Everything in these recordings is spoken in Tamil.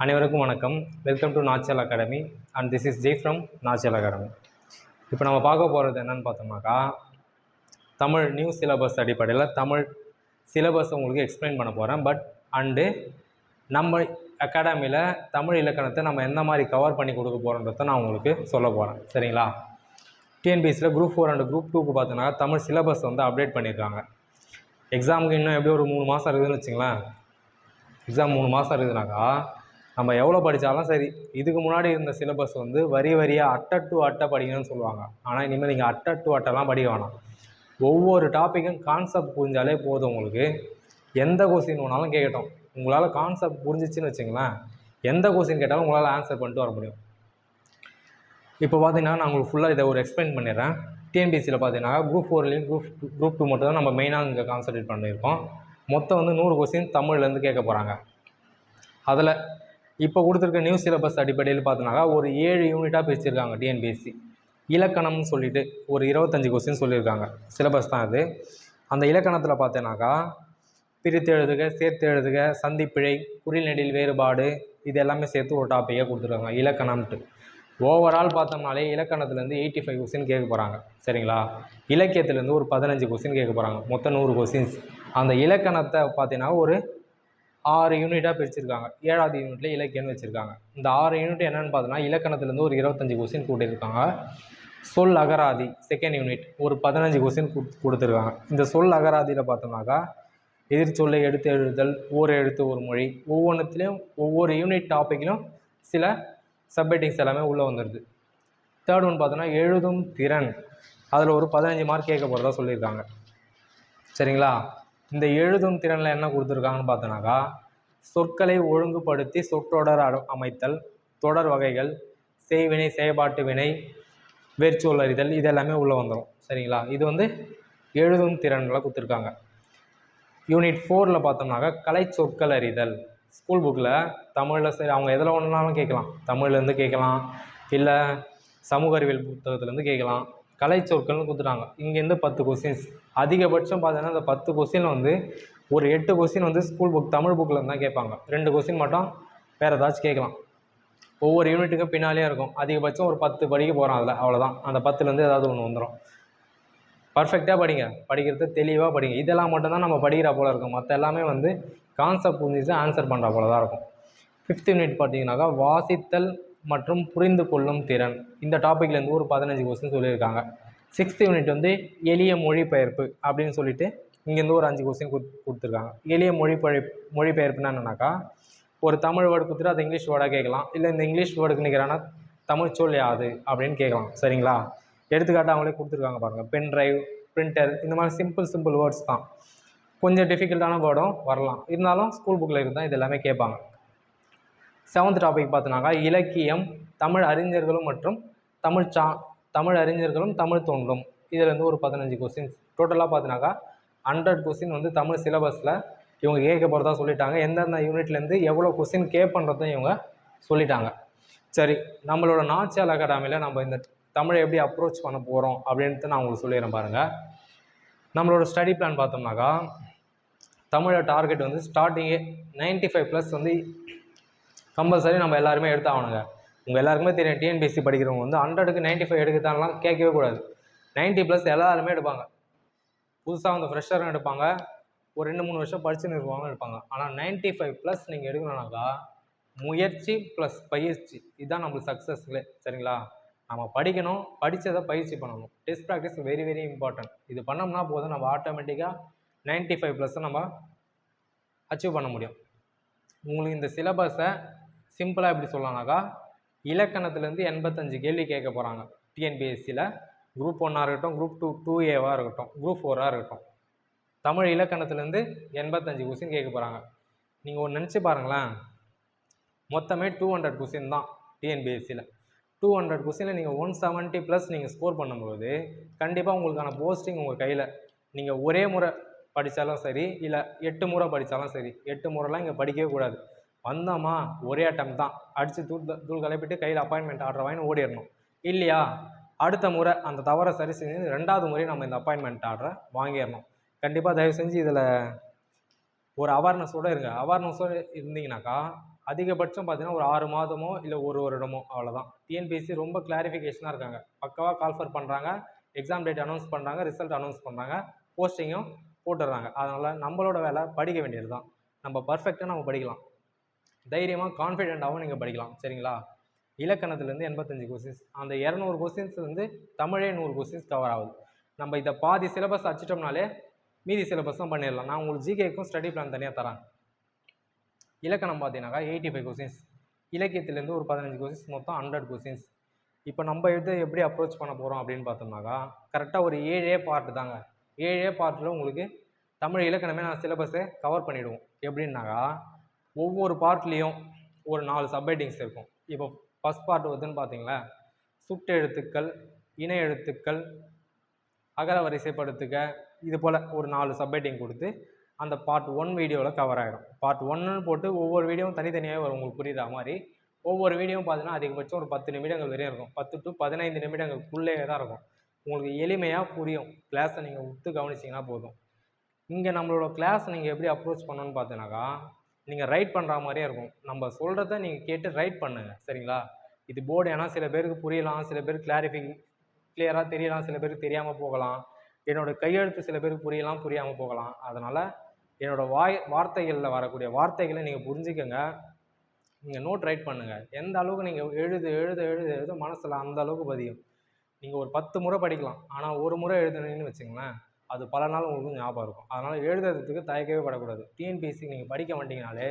அனைவருக்கும் வணக்கம். Welcome to Nachal academy and this is Jai from Nachal academy இப்போ நம்ம பார்க்க போகிறது என்னன்னு பார்த்தோம்னாக்கா தமிழ் நியூ சிலபஸ் அடிப்படையில் தமிழ் சிலபஸ் உங்களுக்கு எக்ஸ்பிளைன் பண்ண போகிறேன் பட் அண்டு நம்ம அகாடமியில் தமிழ் இலக்கணத்தை நம்ம எந்த மாதிரி கவர் பண்ணி கொடுக்க போகிறோன்றத நான் உங்களுக்கு சொல்ல போகிறேன் சரிங்களா? டிஎன்பிஎஸ்சியில் குரூப் ஃபோர் அண்ட் குரூப் டூக்கு பார்த்தோன்னா தமிழ் சிலபஸ் வந்து அப்டேட் பண்ணியிருக்காங்க எக்ஸாமுக்கு இன்னும் எப்படியும் ஒரு மூணு மாதம் இருக்குதுன்னு வச்சுங்களேன். எக்ஸாம் மூணு மாதம் இருக்குதுனாக்கா நம்ம எவ்வளோ படித்தாலும் சரி இதுக்கு முன்னாடி இருந்த சிலபஸ் வந்து வரி வரியாக அட்டை டு அட்டை படிக்கணும்னு சொல்லுவாங்க. ஆனால் இனிமேல் நீங்கள் அட்டை டு அட்டைலாம் படிக்க வேணாம். ஒவ்வொரு டாப்பிக்கும் கான்செப்ட் புரிஞ்சாலே போதும் உங்களுக்கு. எந்த கொஸ்டின் வேணாலும் கேட்கட்டும். உங்களால் கான்செப்ட் புரிஞ்சிச்சுன்னு வச்சுங்களேன் எந்த கொஸ்டின் கேட்டாலும் உங்களால் ஆன்சர் பண்ணிட்டு வர முடியும். இப்போ பார்த்தீங்கன்னா நான் உங்களுக்கு ஃபுல்லாக இதை ஒரு எக்ஸ்பிளைன் பண்ணிடுறேன். டிஎன்பிசியில் பார்த்தீங்கன்னா குரூப் ஃபோர்லேயும் குரூப் குரூப் டூ மட்டும் தான் நம்ம மெயினாக இங்கே கான்சன்ட்ரேட் பண்ணியிருக்கோம். மொத்தம் வந்து நூறு கொஸ்டின் தமிழ்லேருந்து கேட்க போகிறாங்க அதில் இப்போ கொடுத்துருக்க நியூ சிலபஸ் அடிப்படையில் பார்த்தோன்னாக்கா ஒரு ஏழு யூனிட்டாக பிரிச்சிருக்காங்க டிஎன்பிஎஸ்சி இலக்கணம்னு சொல்லிட்டு ஒரு இருபத்தஞ்சி கொஸ்டின் சொல்லியிருக்காங்க. சிலபஸ் தான் அது. அந்த இலக்கணத்தில் பார்த்தேனாக்கா பிரித்து எழுதுக சேர்த்து எழுதுக சந்திப்பிழை குறிநெடில் வேறுபாடு இது எல்லாமே சேர்த்து ஒரு டாப்பிக்காக கொடுத்துருக்காங்க. இலக்கணம்ட்டு ஓவரால் பார்த்தோம்னாலே இலக்கணத்துலேருந்து எயிட்டி ஃபைவ் கொஸ்டின் கேட்க போகிறாங்க சரிங்களா? இலக்கியத்துலேருந்து ஒரு பதினஞ்சு கொஸ்டின் கேட்க போகிறாங்க மொத்தம் நூறு கொஸ்டின்ஸ் அந்த இலக்கணத்தை பார்த்தீங்கன்னா ஒரு ஆறு யூனிட்டாக பிரிச்சிருக்காங்க. ஏழாவது யூனிட்டில் இலக்கியம்னு வச்சுருக்காங்க. இந்த ஆறு யூனிட் என்னென்னு பார்த்தோன்னா இலக்கணத்துலேருந்து ஒரு இருபத்தஞ்சி கொஸ்டின் கூட்டியிருக்காங்க. சொல் அகராதி செகண்ட் யூனிட் ஒரு பதினஞ்சு கொஸ்டின் கொடுத்துருக்காங்க. இந்த சொல் அகராதியில் பார்த்தோம்னாக்கா எதிர்ச்சொல்லை எடுத்து எழுதுதல் ஒரு எழுத்து ஒரு மொழி ஒவ்வொன்றுத்துலேயும் ஒவ்வொரு யூனிட் டாப்பிக்கிலும் சில சப்ஹெட்டிங்ஸ் எல்லாமே உள்ளே வந்துடுது தேர்ட் ஒன் பார்த்தோன்னா எழுதும் திறன். அதில் ஒரு பதினஞ்சு மார்க் கேட்க போகிறதா சொல்லியிருக்காங்க. சரிங்களா? இந்த எழுதும் திறனில் என்ன கொடுத்துருக்காங்கன்னு பார்த்தோன்னாக்கா சொற்களை ஒழுங்குபடுத்தி சொற்றொடர் அட- அமைத்தல் தொடர் வகைகள் செய்வினை செயல்பாட்டு வினை வேர்ச்சொல் அறிதல் இது எல்லாமே உள்ளே வந்துடும் சரிங்களா? இது வந்து எழுதும் திறன்களை கொடுத்துருக்காங்க. யூனிட் ஃபோரில் பார்த்தோம்னாக்கா கலை சொற்கள் அறிதல். ஸ்கூல் புக்கில் தமிழில் சரி அவங்க எதில் ஒன்றுனாலும் கேட்கலாம். தமிழ்லேருந்து கேட்கலாம். இல்லை சமூக அறிவியல் புத்தகத்துலேருந்து கேட்கலாம். கலை சொற்கள்னு கொடுத்துட்டாங்க இங்கேருந்து பத்து கொஸ்டின்ஸ் அதிகபட்சம் பார்த்தீங்கன்னா அந்த பத்து கொஸ்டின் வந்து ஒரு எட்டு கொஸ்டின் வந்து ஸ்கூல் புக் தமிழ் புக்கில் இருந்து தான் கேட்பாங்க. ரெண்டு கொஸ்டின் மட்டும் வேறு ஏதாச்சும் கேட்கலாம். ஒவ்வொரு யூனிட்டுக்கும் பின்னாலேயே இருக்கும். அதிகபட்சம் ஒரு பத்து படிக்க போகிறோம் அதில் அவ்வளோதான் அந்த பத்துலேருந்து ஏதாவது ஒன்று வந்துடும் பர்ஃபெக்டாக படிங்க. படிக்கிறது தெளிவாக படிங்க. இதெல்லாம் மட்டும்தான் நம்ம படிக்கிற போல் இருக்கும். மற்ற எல்லாமே வந்து கான்செப்ட் புரிஞ்சிச்சு ஆன்சர் பண்ணுற போல தான் இருக்கும். ஃபிஃப்த் யூனிட் பார்த்தீங்கன்னாக்கா வாசித்தல் மற்றும் புரிந்து கொள்ளும் திறன். இந்த டாப்பிக்லேருந்து ஒரு பதினஞ்சு கொஸ்டின் சொல்லியிருக்காங்க. சிக்ஸ்த் யூனிட் வந்து எளிய மொழிபெயர்ப்பு அப்படின்னு சொல்லிட்டு இங்கேருந்து ஒரு அஞ்சு கொஸ்டின் கொடுத்துருக்காங்க. எளிய மொழிபெயர் மொழிபெயர்ப்புனா என்னன்னாக்கா ஒரு தமிழ் வேர்டு கொடுத்துட்டு அது இங்கிலீஷ் வேர்டாக கேட்கலாம். இல்லை இந்த இங்கிலீஷ் வேர்டுக்கு நிற்கிறானா தமிழ் சொல் யாது அப்படின்னு கேட்கலாம். சரிங்களா? எடுத்துக்காட்டு அவங்களே கொடுத்துருக்காங்க பாருங்கள் பென் டிரைவ் பிரிண்டர் இந்த மாதிரி சிம்பிள் சிம்பிள் வேர்ட்ஸ் தான். கொஞ்சம் டிஃபிகல்ட்டான வேர்டும் வரலாம். இருந்தாலும் ஸ்கூல் புக்கில் இருந்தால் இது எல்லாமே கேட்பாங்க. செவன்த் டாபிக் பார்த்தோன்னாக்கா இலக்கியம் தமிழ் அறிஞர்களும் மற்றும் தமிழ் சா தமிழ் அறிஞர்களும் தமிழ் தோன்றும். இதுலேருந்து ஒரு பதினஞ்சு கொஸ்டின்ஸ் டோட்டலாக பார்த்தினாக்கா ஹண்ட்ரட் கொஸ்டின் வந்து தமிழ் சிலபஸில் இவங்க கேட்க போகிறதா சொல்லிட்டாங்க. எந்தெந்த யூனிட்லேருந்து எவ்வளோ கொஸ்டின் கேட்பன்றதும் இவங்க சொல்லிட்டாங்க. சரி நம்மளோட நாச்சியால் அகாடமியில் நம்ம இந்த தமிழை எப்படி அப்ரோச் பண்ண போகிறோம் அப்படின்ட்டு நான் உங்களுக்கு சொல்லிடுறேன் பாருங்கள் நம்மளோட ஸ்டடி பிளான் பார்த்தோம்னாக்கா தமிழோட டார்கெட் வந்து ஸ்டார்டிங்கே 95 ஃபைவ் ப்ளஸ் வந்து கம்பல்சரி நம்ம எல்லாருமே எடுத்தாகணுங்க. உங்கள் எல்லாருக்குமே தெரியும் டிஎன்பிஎஸ்சி படிக்கிறவங்க வந்து ஹண்ட்ரடுக்கு 95 ஃபைவ் எடுக்கத்தான்லாம் கேட்கவே கூடாது. 90 ப்ளஸ் எல்லாருமே எடுப்பாங்க. புதுசாக வந்து ஃப்ரெஷரும் எடுப்பாங்க. ஒரு ரெண்டு மூணு வருஷம் படிச்சுன்னு இருப்பாங்க எடுப்பாங்க. ஆனால் 95 ஃபைவ் ப்ளஸ் நீங்கள் எடுக்கணும்னாக்கா முயற்சி ப்ளஸ் பயிற்சி இதுதான் நம்மளுக்கு சக்ஸஸ்லே சரிங்களா? நம்ம படிக்கணும் படித்ததை பயிற்சி பண்ணணும். Test practice very very important இது பண்ணோம்னா போதும். நம்ம ஆட்டோமேட்டிக்காக 95 ஃபைவ் ப்ளஸ்ஸை நம்ம அச்சீவ் பண்ண முடியும். உங்களுக்கு இந்த சிலபஸை சிம்பிளாக எப்படி சொல்லலாம்னாக்கா இலக்கணத்துலேருந்து எண்பத்தஞ்சு கேள்வி கேட்க போகிறாங்க டிஎன்பிஎஸ்சியில் குரூப் ஒன்னாக இருக்கட்டும் குரூப் டூ டூ ஏவாக இருக்கட்டும் குரூப் ஃபோராக இருக்கட்டும். தமிழ் இலக்கணத்துலேருந்து எண்பத்தஞ்சு கொஸ்டின் கேட்க போகிறாங்க நீங்கள் ஒன்று நினச்சி பாருங்களேன். மொத்தமே டூ ஹண்ட்ரட் கொஸ்டின் தான் டிஎன்பிஎஸ்சியில் டூ ஹண்ட்ரட் கொஸ்டினில் நீங்கள் ஒன் செவன்ட்டி ப்ளஸ் நீங்கள் ஸ்கோர் பண்ணும்போது கண்டிப்பாக உங்களுக்கான போஸ்டிங் உங்கள் கையில். நீங்கள் ஒரே முறை படித்தாலும் சரி இல்லை எட்டு முறை படித்தாலும் சரி எட்டு முறைலாம் இங்கே படிக்கவே கூடாது. வந்தோமா? ஒரே அட்டம் தான். அடித்து தூள் தூள் கிளப்பிட்டு கையில் அப்பாயின்மெண்ட் ஆர்டர் வாங்கி ஓடிடணும். இல்லையா? அடுத்த முறை அந்த தவறை சரி செஞ்சு ரெண்டாவது முறை நம்ம இந்த அப்பாயின்மெண்ட் ஆர்டரை வாங்கிடணும். கண்டிப்பாக தயவு செஞ்சு இதில் ஒரு அவேர்னஸோடு இருங்க. அவேர்னஸோடு இருந்தீங்கனாக்கா அதிகபட்சம் பார்த்தீங்கன்னா ஒரு ஆறு மாதமோ இல்லை ஒரு வருடமோ அவ்வளோதான் டிஎன்பிஎஸ்சி ரொம்ப கிளாரிஃபிகேஷனாக இருக்காங்க. பக்கவாக கால்ஃபர் பண்ணுறாங்க எக்ஸாம் டேட் அனௌன்ஸ் பண்ணுறாங்க ரிசல்ட் அனௌன்ஸ் பண்ணுறாங்க போஸ்டிங்கும் போட்டுடுறாங்க. அதனால் நம்மளோட வேலை படிக்க வேண்டியது தான் நம்ம பர்ஃபெக்டாக நம்ம படிக்கலாம். தைரியமாக கான்ஃபிடெண்ட்டாகவும் நீங்கள் படிக்கலாம். சரிங்களா? இலக்கணத்துலேருந்து எண்பத்தஞ்சு கொஸ்டின்ஸ் அந்த இரநூறு கொஸ்டின்ஸ் வந்து தமிழே நூறு கொஸ்டின்ஸ் கவர் ஆகுது. நம்ம இதை பாதி சிலபஸ் அடிச்சிட்டோம்னாலே மீதி சிலபஸும் பண்ணிடலாம். நான் உங்களுக்கு ஜிகேக்கும் ஸ்டடி பிளான் தனியாக தரேன். இலக்கணம் பார்த்தீங்கன்னாக்கா எயிட்டி ஃபைவ் கொஸ்டின்ஸ் இலக்கியத்துலேருந்து ஒரு பதினஞ்சு கொஸ்டின்ஸ் மொத்தம் ஹண்ட்ரட் கொஸ்டின்ஸ் இப்போ நம்ம எடுத்து எப்படி அப்ரோச் பண்ண போகிறோம் அப்படின்னு பார்த்தோம்னாக்கா கரெக்டாக ஒரு ஏழே பார்ட்டு தாங்க. ஏழே பார்ட்டில் உங்களுக்கு தமிழ் இலக்கணமே நான் சிலபஸை கவர் பண்ணிவிடுவோம் எப்படின்னாக்கா ஒவ்வொரு பார்ட்லேயும் ஒரு நாலு சப்ஹெட்டிங்ஸ் இருக்கும். இப்போ ஃபஸ்ட் பார்ட் வந்துன்னு பார்த்தீங்களா சுட்டு எழுத்துக்கள் இணை எழுத்துக்கள் அகர வரிசைப்படுத்துக இது போல் ஒரு நாலு சப்ஹெட்டிங் கொடுத்து அந்த பார்ட் ஒன் வீடியோவில் கவர் ஆகிடும் பார்ட் ஒன்னு போட்டு ஒவ்வொரு வீடியோவும் தனித்தனியாகவே வரும். உங்களுக்கு புரியுற மாதிரி? ஒவ்வொரு வீடியோவும் பார்த்தீங்கன்னா அதிகபட்சம் ஒரு பத்து நிமிடங்கள் வரையும் இருக்கும். பத்து டு பதினைந்து நிமிடங்களுக்குள்ளே தான் இருக்கும். உங்களுக்கு எளிமையாக புரியும். கிளாஸை நீங்கள் உத்து கவனிச்சிங்கன்னா போதும். இங்கே நம்மளோட கிளாஸ் நீங்கள் எப்படி அப்ரோச் பண்ணணும்னு பார்த்தீங்கன்னாக்கா நீங்கள் ரைட் பண்ணுற மாதிரியே இருக்கும். நம்ம சொல்கிறத நீங்கள் கேட்டு ரைட் பண்ணுங்கள் சரிங்களா? இது போர்டு ஏன்னா சில பேருக்கு புரியலாம் சில பேருக்கு கிளாரிஃபை கிளியராக தெரியலாம் சில பேருக்கு தெரியாமல் போகலாம். என்னோடய கையெழுத்து சில பேருக்கு புரியலாம் புரியாமல் போகலாம். அதனால் என்னோடய வாய் வார்த்தைகளில் வரக்கூடிய வார்த்தைகளை நீங்கள் புரிஞ்சுக்கங்க. நீங்கள் நோட் ரைட் பண்ணுங்கள் எந்த அளவுக்கு நீங்கள் எழுது எழுத எழுத எழுத மனசில் அந்த அளவுக்கு பதியும். நீங்கள் ஒரு பத்து முறை படிக்கலாம். ஆனால் ஒரு முறை எழுதுனீங்கன்னு வச்சுங்களேன் அது பல நாள் உங்களுக்கு ஞாபகம் இருக்கும். அதனால் எழுதுறதுக்கு தயக்கவே படக்கூடாது. டிஎன்பிஎஸ்சி நீங்கள் படிக்க மாட்டீங்கனாலே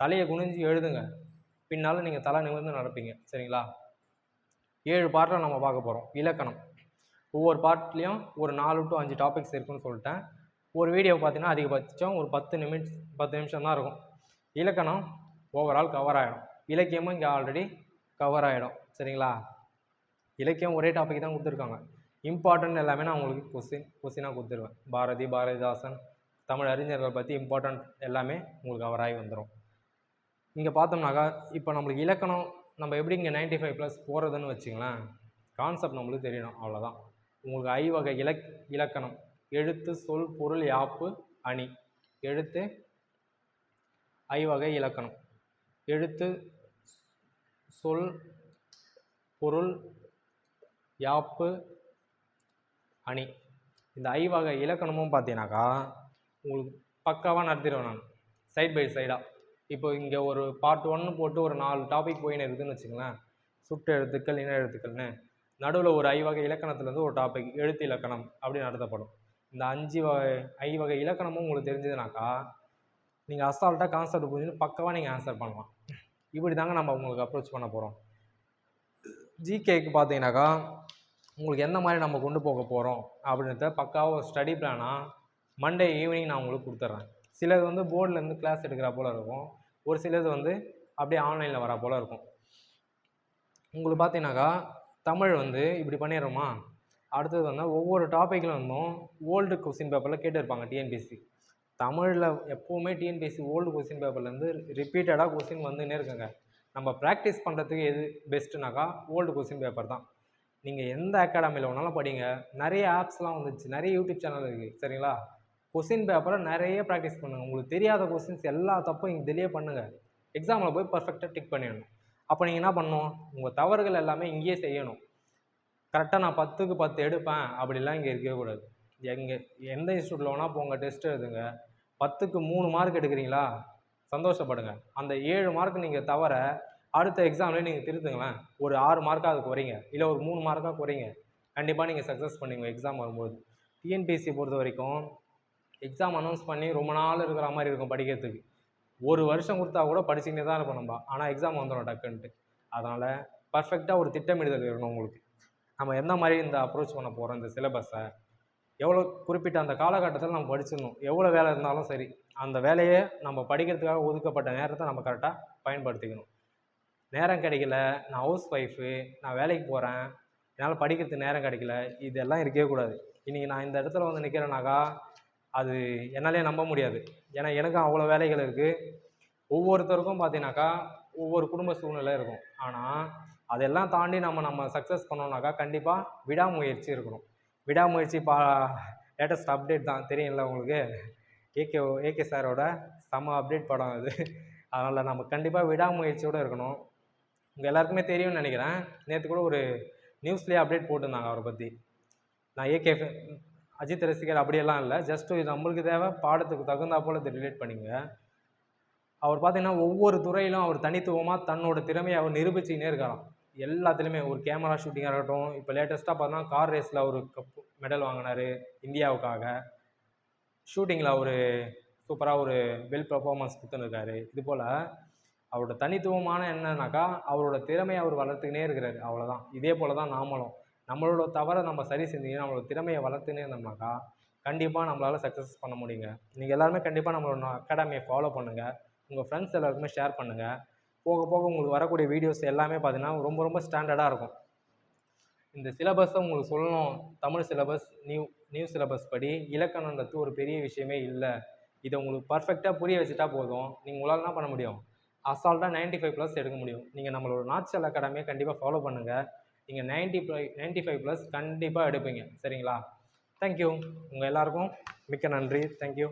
தலையை குனிஞ்சு எழுதுங்க. பின்னால் நீங்கள் தலை நிமிர்ந்து நடப்பீங்க. சரிங்களா? ஏழு பார்ட்டில் நம்ம பார்க்க போகிறோம் இலக்கணம். ஒவ்வொரு பாட்லேயும் ஒரு நாலு டு அஞ்சு டாபிக்ஸ் இருக்குன்னு சொல்லிட்டேன். ஒரு வீடியோ பார்த்தீங்கன்னா அதிகபட்சம் ஒரு பத்து நிமிஷ் பத்து நிமிஷம் தான் இருக்கும். இலக்கணம் ஓவரால் கவர் ஆகிடும் இலக்கியமும் இங்கே ஆல்ரெடி கவர் ஆகிடும் சரிங்களா? இலக்கியம் ஒரே டாபிக் தான் கொடுத்துருக்காங்க. இம்பார்ட்டன்ட் எல்லாமே நான் உங்களுக்கு கொஸ்டின் கொஸ்டினாக கொடுத்துருவேன். பாரதி பாரதிதாசன் தமிழ் அறிஞர்கள் பற்றி இம்பார்ட்டன்ட் எல்லாமே உங்களுக்கு அவராகி வந்துடும் இங்கே பார்த்தோம்னாக்கா இப்போ நம்மளுக்கு இலக்கணம் நம்ம எப்படி இங்கே நைன்ட்டி ஃபைவ் ப்ளஸ் போகிறதுன்னு வச்சுங்களேன் கான்செப்ட் நம்மளுக்கு தெரியணும் அவ்வளோதான் உங்களுக்கு ஐ வகை இலக் இலக்கணம். எழுத்து சொல் பொருள் யாப்பு அணி. எழுத்து ஐ வகை இலக்கணம். எழுத்து சொல் பொருள் யாப்பு அணி. இந்த ஐ வகை இலக்கணமும் பார்த்தீங்கன்னாக்கா உங்களுக்கு பக்காவாக நடத்திடுவேன் நான். சைட் பை சைடாக இப்போ இங்கே ஒரு பார்ட் ஒன்று போட்டு ஒரு நாலு டாபிக் போயின்னு இருக்குதுன்னு வச்சுங்களேன் சுட்டு எழுத்துக்கள் இன எழுத்துக்கள்னு. நடுவில் ஒரு ஐ வகை இலக்கணத்துலேருந்து ஒரு டாபிக் எழுத்து இலக்கணம் அப்படி நடத்தப்படும். இந்த அஞ்சு வகை ஐ வகை இலக்கணமும் உங்களுக்கு தெரிஞ்சதுனாக்கா நீங்கள் அசால்ட்டாக கான்செப்ட் புரிஞ்சு பக்கவாக நீங்கள் ஆன்சர் பண்ணலாம். இப்படி தாங்க நம்ம உங்களுக்கு அப்ரோச் பண்ண போகிறோம் ஜிகேக்கு பார்த்தீங்கன்னாக்கா உங்களுக்கு எந்த மாதிரி நம்ம கொண்டு போக போகிறோம் அப்படின்றத பக்காவாக ஸ்டடி பிளானாக மண்டே ஈவினிங் நான் உங்களுக்கு கொடுத்துட்றேன் சிலது வந்து போர்ட்லேருந்து கிளாஸ் எடுக்கிற போல் இருக்கும். ஒரு சிலது வந்து அப்படியே ஆன்லைனில் வர போல் இருக்கும். உங்களுக்கு பார்த்தீங்கன்னாக்கா தமிழ் வந்து இப்படி பண்ணிடுறோமா? அடுத்தது வந்து ஒவ்வொரு டாப்பிக்கில் வந்தும் ஓல்டு கொஸ்டின் பேப்பரில் கேட்டிருப்பாங்க டிஎன்பிஎஸ்சி தமிழில் எப்போவுமே டிஎன்பிஎஸ்சி ஓல்டு கொஸ்டின் பேப்பர்லேருந்து ரிப்பீட்டடாக கொஸ்டின் வந்துன்னே இருக்குங்க. நம்ம ப்ராக்டிஸ் பண்ணுறதுக்கு எது பெஸ்ட்டுனாக்கா ஓல்டு கொஸ்டின் பேப்பர் தான். நீங்கள் எந்த அகாடமியில் வேணாலும் படிங்க. நிறைய ஆப்ஸ்லாம் வந்துச்சு. நிறைய யூடியூப் சேனல் இருக்குது சரிங்களா? கொஸ்டின் பேப்பரை நிறைய ப்ராக்டிஸ் பண்ணுங்கள் உங்களுக்கு தெரியாத கொஸ்டின்ஸ் எல்லா தப்பும் இங்கே தெளிய பண்ணுங்கள் எக்ஸாமில் போய் பர்ஃபெக்டாக டிக் பண்ணிடணும். அப்போ நீங்கள் என்ன பண்ணணும்? உங்கள் தவறுகள் எல்லாமே இங்கேயே செய்யணும். கரெக்டாக நான் பத்துக்கு பத்து எடுப்பேன். அப்படிலாம் இங்கே இருக்கவே கூடாது. எங்கே எந்த இன்ஸ்டியூட்டில் வேணால் போங்க. டெஸ்ட் எழுதுங்க. பத்துக்கு மூணு மார்க் எடுக்கிறீங்களா? சந்தோஷப்படுங்க. அந்த ஏழு மார்க் நீங்கள் தவிர அடுத்த எக்ஸாம்லேயே நீங்கள் திருத்துங்களேன். ஒரு ஆறு மார்க்காக அது குறைங்க. இல்லை ஒரு மூணு மார்க்காக குறைங்க. கண்டிப்பாக நீங்கள் சக்ஸஸ் பண்ணுவீங்க எக்ஸாம் வரும்போது. டிஎன்பிஎஸ்சி பொறுத்த வரைக்கும் எக்ஸாம் அனௌன்ஸ் பண்ணி ரொம்ப நாள் இருக்கிற மாதிரி இருக்கும் படிக்கிறதுக்கு. ஒரு வருஷம் கொடுத்தா கூட படிச்சுக்கிட்டே தான் இருப்போம் நம்ம. ஆனால் எக்ஸாம் வந்துடும் டக்குன்ட்டு. அதனால் பர்ஃபெக்டாக ஒரு திட்டமிடுதல் இருக்கணும் உங்களுக்கு. நம்ம எந்த மாதிரி இந்த அப்ரோச் பண்ண போகிறோம் இந்த சிலபஸை எவ்வளோ குறிப்பிட்ட அந்த காலகட்டத்தில் நம்ம படிச்சிடணும். எவ்வளோ வேலை இருந்தாலும் சரி. அந்த வேலையை நம்ம படிக்கிறதுக்காக ஒதுக்கப்பட்ட நேரத்தை நம்ம கரெக்டாக பயன்படுத்திக்கணும். நேரம் கிடைக்கல நான் ஹவுஸ் ஒய்ஃபு நான் வேலைக்கு போகிறேன் என்னால் படிக்கிறதுக்கு நேரம் கிடைக்கல இதெல்லாம் இருக்கவே கூடாது. இன்றைக்கி நான் இந்த இடத்துல வந்து நிற்கிறேனாக்கா அது என்னாலே நம்ப முடியாது. ஏன்னா எனக்கும் அவ்வளோ வேலைகள் இருக்குது ஒவ்வொருத்தருக்கும் பார்த்தீங்கன்னாக்கா ஒவ்வொரு குடும்ப சூழ்நிலை இருக்கும். ஆனால் அதெல்லாம் தாண்டி நம்ம நம்ம சக்ஸஸ் பண்ணோம்னாக்கா கண்டிப்பாக விடாமுயற்சி இருக்கணும். விடாமுயற்சி பா லேட்டஸ்ட் அப்டேட் தான். தெரியும்ல உங்களுக்கு? ஏகே ஏகே சாரோட செம்ம அப்டேட் படம் அது. அதனால் நம்ம கண்டிப்பாக விடாமுயற்சியோடு இருக்கணும். உங்கள் எல்லாருக்குமே தெரியும்னு நினைக்கிறேன். நேற்று கூட ஒரு நியூஸ்லேயே அப்டேட் போட்டிருந்தாங்க அவரை பற்றி நான் ஏகே அஜித் ரசிகர் அப்படியெல்லாம் இல்லை ஜஸ்ட் இது நம்மளுக்கு தேவை பாடத்துக்கு தகுந்தா போல் இதை ரிலேட் பண்ணிங்க. அவர் பார்த்தீங்கன்னா ஒவ்வொரு துறையிலும் அவர் தனித்துவமாக தன்னோட திறமையை அவர் நிரூபிச்சுக்கினே இருக்கலாம் எல்லாத்துலேயுமே ஒரு கேமரா ஷூட்டிங்காக இருக்கட்டும் இப்போ லேட்டஸ்ட்டாக பார்த்தோன்னா கார் ரேஸில் ஒரு கப் மெடல் வாங்கினார் இந்தியாவுக்காக. ஷூட்டிங்கில் அவர் சூப்பராக ஒரு வெல் பர்ஃபார்மன்ஸ் கொடுத்துருக்காரு. இது போல் அவரோட தனித்துவமான என்னன்னாக்கா அவரோட திறமையை அவர் வளர்த்துக்கினே இருக்கிறாரு. அவ்வளோதான் இதே போல் தான் நாமளும். நம்மளோட தவறை நம்ம சரி செஞ்சு நம்மளோட திறமையை வளர்த்துன்னே இருந்தோம்னாக்கா கண்டிப்பாக நம்மளால் சக்ஸஸ் பண்ண முடியுங்க. நீங்கள் எல்லாருமே கண்டிப்பாக நம்மளோட அகாடமியை ஃபாலோ பண்ணுங்கள் உங்கள் ஃப்ரெண்ட்ஸ் எல்லாருக்குமே ஷேர் பண்ணுங்கள் போக போக உங்களுக்கு வரக்கூடிய வீடியோஸ் எல்லாமே பார்த்தீங்கன்னா ரொம்ப ரொம்ப ஸ்டாண்டர்டாக இருக்கும். இந்த சிலபஸை உங்களுக்கு சொல்லணும். Tamil syllabus new new syllabus படி இலக்கணன்றது ஒரு பெரிய விஷயமே இல்லை. இதை உங்களுக்கு பர்ஃபெக்டாக புரிய வச்சுட்டா போதும். நீங்கள் உங்களால் என்ன பண்ண முடியும்? அசால்ட்டாக நைன்ட்டி ஃபைவ் ப்ளஸ் எடுக்க முடியும். நீங்கள் நம்மளோட நாச்சல் அகாடமியை கண்டிப்பாக ஃபாலோ பண்ணுங்கள் நீங்கள் ninety five ninety five plus கண்டிப்பாக எடுப்பீங்க. சரிங்களா? தேங்க்யூ உங்கள் எல்லாருக்கும் மிக்க நன்றி. தேங்க்யூ